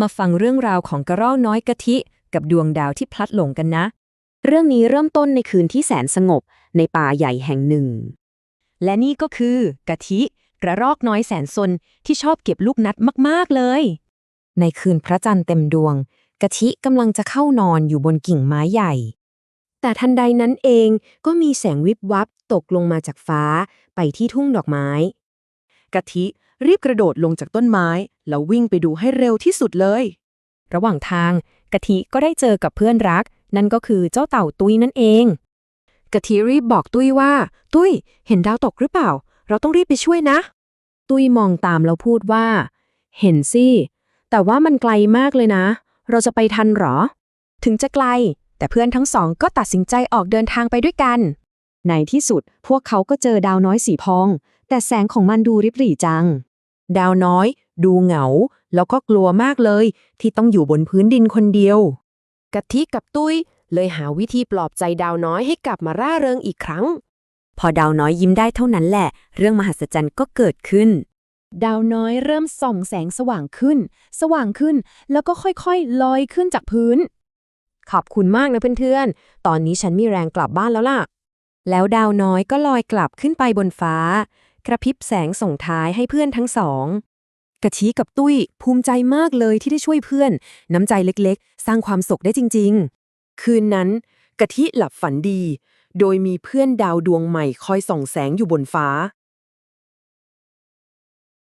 มาฟังเรื่องราวของกระรอกน้อยกะทิ กับดวงดาวที่พลัดหลงกันนะ เรื่องนี้เริ่มต้นในคืนที่แสนสงบในป่าใหญ่แห่งหนึ่ง และนี่ก็คือกะทิ กระรอกน้อยแสนซนที่ชอบเก็บลูกนัดมากๆเลย ในคืนพระจันทร์เต็มดวง กะทิกำลังจะเข้านอนอยู่บนกิ่งไม้ใหญ่ แต่ทันใดนั้นเองก็มีแสงวิบวับตกลงมาจากฟ้าไปที่ทุ่งดอกไม้ กะทิ รีบกระโดดลงจากต้นไม้ แล้ววิ่งไปดูให้เร็วที่สุดเลย ระหว่างทางกะทิก็ได้เจอกับเพื่อนรัก นั่นก็คือเจ้าเต่าตุ้ยนั่นเองกะทิรีบบอกตุ้ยว่า ตุ้ย เห็นดาวตกหรือเปล่า เราต้องรีบไปช่วยนะ ตุ้ยมองตามแล้วพูดว่า เห็นสิ แต่ว่ามันไกลมากเลยนะ เราจะไปทันหรอ ถึงจะไกล แต่เพื่อนทั้งสองก็ตัดสินใจออกเดินทางไปด้วยกัน ในที่สุดพวกเขาก็เจอดาวน้อยสีพอง แต่แสงของมันดูริบหรี่จัง ดาวน้อย ดูเหงา แล้วก็กลัวมากเลย ที่ต้องอยู่บนพื้นดินคนเดียว กะทิกับตุ้ยเลยหาวิธีปลอบใจดาวน้อยให้กลับมาร่าเริงอีกครั้ง พอดาวน้อยยิ้มได้เท่านั้นแหละ เรื่องมหัศจรรย์ก็เกิดขึ้น ดาวน้อยเริ่มส่องแสงสว่างขึ้น สว่างขึ้น แล้วก็ค่อยๆลอยขึ้นจากพื้น ขอบคุณมากนะเพื่อนๆ ตอนนี้ฉันมีแรงกลับบ้านแล้วล่ะ แล้วดาวน้อยก็ลอยกลับขึ้นไปบนฟ้า กระพริบแสงส่งท้ายให้เพื่อนทั้งสองกะทิกับตุ้ย ภูมิใจมากเลยที่ได้ช่วยเพื่อน น้ำใจเล็กๆ สร้างความสุขได้จริง ๆ คืนนั้น กะทิหลับฝันดี โดยมีเพื่อนดาวดวงใหม่คอยส่องแสงอยู่บนฟ้า